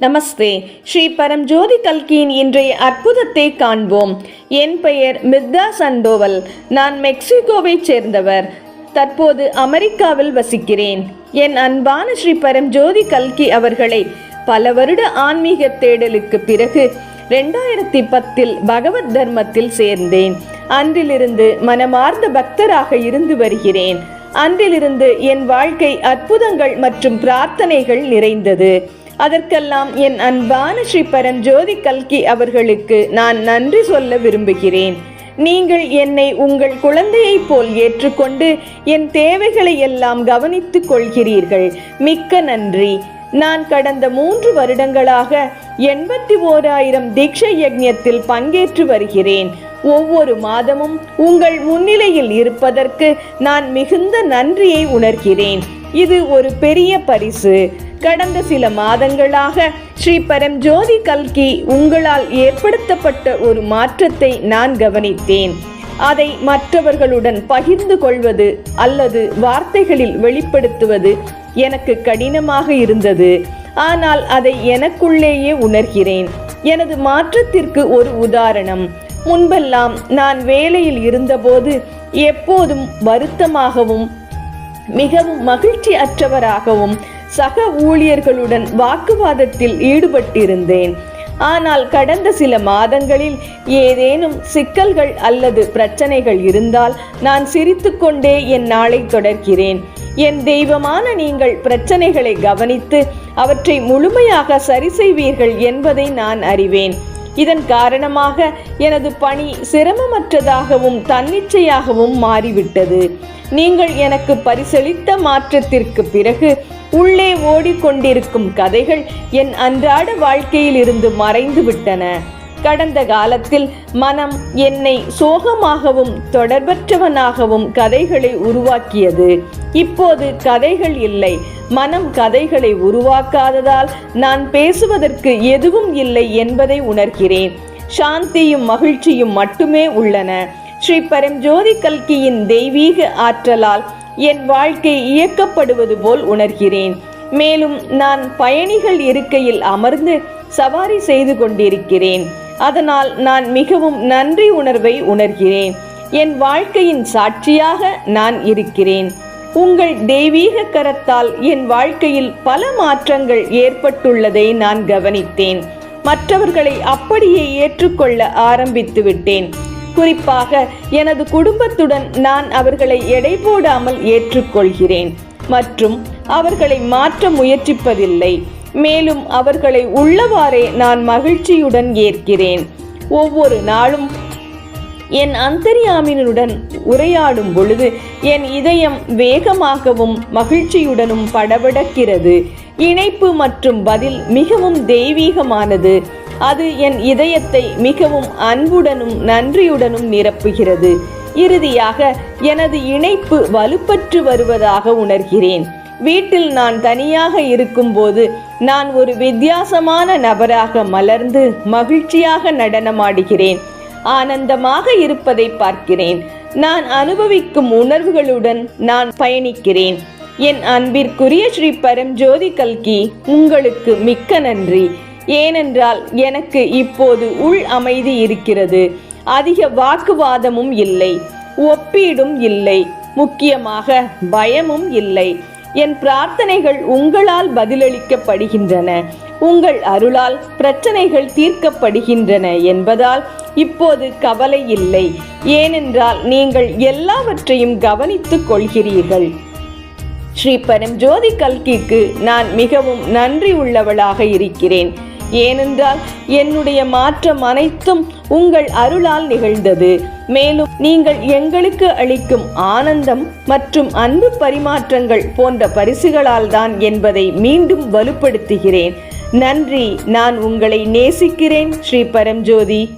நமஸ்தே. ஸ்ரீ பரம்ஜோதி கல்கியின் இன்றைய அற்புதத்தை காண்போம். என் பெயர் மிர்தா சண்டோவல் நான் மெக்சிகோவைச் சேர்ந்தவர். தற்போது அமெரிக்காவில் வசிக்கிறேன். என் அன்பான ஸ்ரீ பரம்ஜோதி கல்கி அவர்களை பல வருட ஆன்மீக தேடலுக்கு பிறகு ரெண்டாயிரத்தி பத்தில் பகவத் தர்மத்தில் சேர்ந்தேன். அன்றிலிருந்து மனமார்ந்த பக்தராக இருந்து வருகிறேன். அன்றிலிருந்து என் வாழ்க்கை அற்புதங்கள் மற்றும் பிரார்த்தனைகள் நிறைந்தது. அதற்கெல்லாம் என் அன்பான ஸ்ரீ பரஞ்சோதி கல்கி அவர்களுக்கு நான் நன்றி சொல்ல விரும்புகிறேன். நீங்கள் என்னை உங்கள் குழந்தையைப் போல் ஏற்றுக்கொண்டு என் தேவைகளை எல்லாம் கவனித்துக் கொள்கிறீர்கள். மிக்க நன்றி. நான் கடந்த மூன்று வருடங்களாக எண்பத்தி ஓராயிரம் தீட்சை யஜ்யத்தில் பங்கேற்று வருகிறேன். ஒவ்வொரு மாதமும் உங்கள் முன்னிலையில் இருப்பதற்கு நான் மிகுந்த நன்றியை உணர்கிறேன். இது ஒரு பெரிய பரிசு. கடந்த சில மாதங்களாக ஸ்ரீ பரம்ஜோதி கல்கி உங்களால் ஏற்படுத்தப்பட்ட ஒரு மாற்றத்தை நான் கவனித்தேன். அதை மற்றவர்களுடன் பகிர்ந்து கொள்வது அல்லது வார்த்தைகளில் வெளிப்படுத்துவது எனக்கு கடினமாக இருந்தது. ஆனால் அதை எனக்குள்ளேயே உணர்கிறேன். எனது மாற்றத்திற்கு ஒரு உதாரணம். முன்பெல்லாம் நான் வேலையில் இருந்தபோது எப்போதும் வருத்தமாகவும் மிகவும் மகிழ்ச்சி அற்றவராகவும் சக ஊழியர்களுடன் வாக்குவாதத்தில் ஈடுபட்டிருந்தேன். ஆனால் கடந்த சில மாதங்களில் ஏதேனும் சிக்கல்கள் அல்லது பிரச்சனைகள் இருந்தால் நான் சிரித்துக்கொண்டே என் நாளை தொடர்கிறேன். என் தெய்வமான நீங்கள் பிரச்சனைகளை கவனித்து அவற்றை முழுமையாக சரி செய்வீர்கள் என்பதை நான் அறிவேன். இதன் காரணமாக எனது பணி சிரமமற்றதாகவும் தன்னிச்சையாகவும் மாறிவிட்டது. நீங்கள் எனக்கு பரிசளித்த மாற்றத்திற்கு பிறகு உள்ளே ஓடிக்கொண்டிருக்கும் கதைகள் என் அன்றாட வாழ்க்கையில் இருந்து மறைந்து விட்டன கடந்த காலத்தில் மனம் என்னை சோகமாகவும் தொடர்பற்றவனாகவும் கதைகளை உருவாக்கியது. இப்போது கதைகள் இல்லை. மனம் கதைகளை உருவாக்காததால் நான் பேசுவதற்கு எதுவும் இல்லை என்பதை உணர்கிறேன். சாந்தியும் மகிழ்ச்சியும் மட்டுமே உள்ளன. ஸ்ரீ பரஞ்சோதி கல்கியின் தெய்வீக ஆற்றலால் என் வாழ்க்கை இயக்கப்படுவது போல் உணர்கிறேன். மேலும் நான் பயணிகள் இருக்கையில் அமர்ந்து சவாரி செய்து கொண்டிருக்கிறேன். அதனால் நான் மிகவும் நன்றி உணர்வை உணர்கிறேன். என் வாழ்க்கையின் சாட்சியாக நான் இருக்கிறேன். உங்கள் தெய்வீக கரத்தால் என் வாழ்க்கையில் பல மாற்றங்கள் ஏற்பட்டுள்ளதை நான் கவனித்தேன். மற்றவர்களை அப்படியே ஏற்றுக்கொள்ள ஆரம்பித்து விட்டேன் குறிப்பாக எனது குடும்பத்துடன் நான் அவர்களை எடை போடாமல் ஏற்றுக்கொள்கிறேன். மற்றும் அவர்களை மாற்ற முயற்சிப்பதில்லை. மேலும் அவர்களை உள்ளவாறே நான் மகிழ்ச்சியுடன் ஏற்கிறேன். ஒவ்வொரு நாளும் என் அந்தரியாமினுடன் உரையாடும் பொழுது என் இதயம் வேகமாகவும் மகிழ்ச்சியுடனும் படபடக்கிறது. இணைப்பு மற்றும் பதில் மிகவும் தெய்வீகமானது. அது என் இதயத்தை மிகவும் அன்புடனும் நன்றியுடனும் நிரப்புகிறது. இறுதியாக எனது இணைப்பு வலுப்பற்று வருவதாக உணர்கிறேன். வீட்டில் நான் தனியாக இருக்கும்போது நான் ஒரு வித்தியாசமான நபராக மலர்ந்து மகிழ்ச்சியாக நடனமாடுகிறேன். ஆனந்தமாக இருப்பதை பார்க்கிறேன். நான் அனுபவிக்கும் உணர்வுகளுடன் நான் பயணிக்கிறேன். என் அன்பிற்குரிய ஸ்ரீ பரம்ஜோதி கல்கி உங்களுக்கு மிக்க நன்றி. ஏனென்றால் எனக்கு இப்போது உள் அமைதி இருக்கிறது. அதிக வாக்குவாதமும் இல்லை. ஒப்பீடும் இல்லை. முக்கியமாக பயமும் இல்லை. என் பிரார்த்தனைகள் உங்களால் பதிலளிக்கப்படுகின்றன. உங்கள் அருளால் பிரச்சனைகள் தீர்க்கப்படுகின்றன என்பதால் இப்போது கவலை இல்லை. ஏனென்றால் நீங்கள் எல்லாவற்றையும் கவனித்துக் கொள்கிறீர்கள். ஸ்ரீ பரம்ஜோதி கல்கிக்கு நான் மிகவும் நன்றி உள்ளவளாக இருக்கிறேன். ஏனென்றால் என்னுடைய மாற்றம் அனைத்தும் உங்கள் அருளால் நிகழ்ந்தது. மேலும் நீங்கள் எங்களுக்கு அளிக்கும் ஆனந்தம் மற்றும் அன்பு பரிமாற்றங்கள் போன்ற பரிசுகளால் தான் என்பதை மீண்டும் வலுப்படுத்துகிறேன். நன்றி. நான் உங்களை நேசிக்கிறேன். ஸ்ரீ பரம்ஜோதி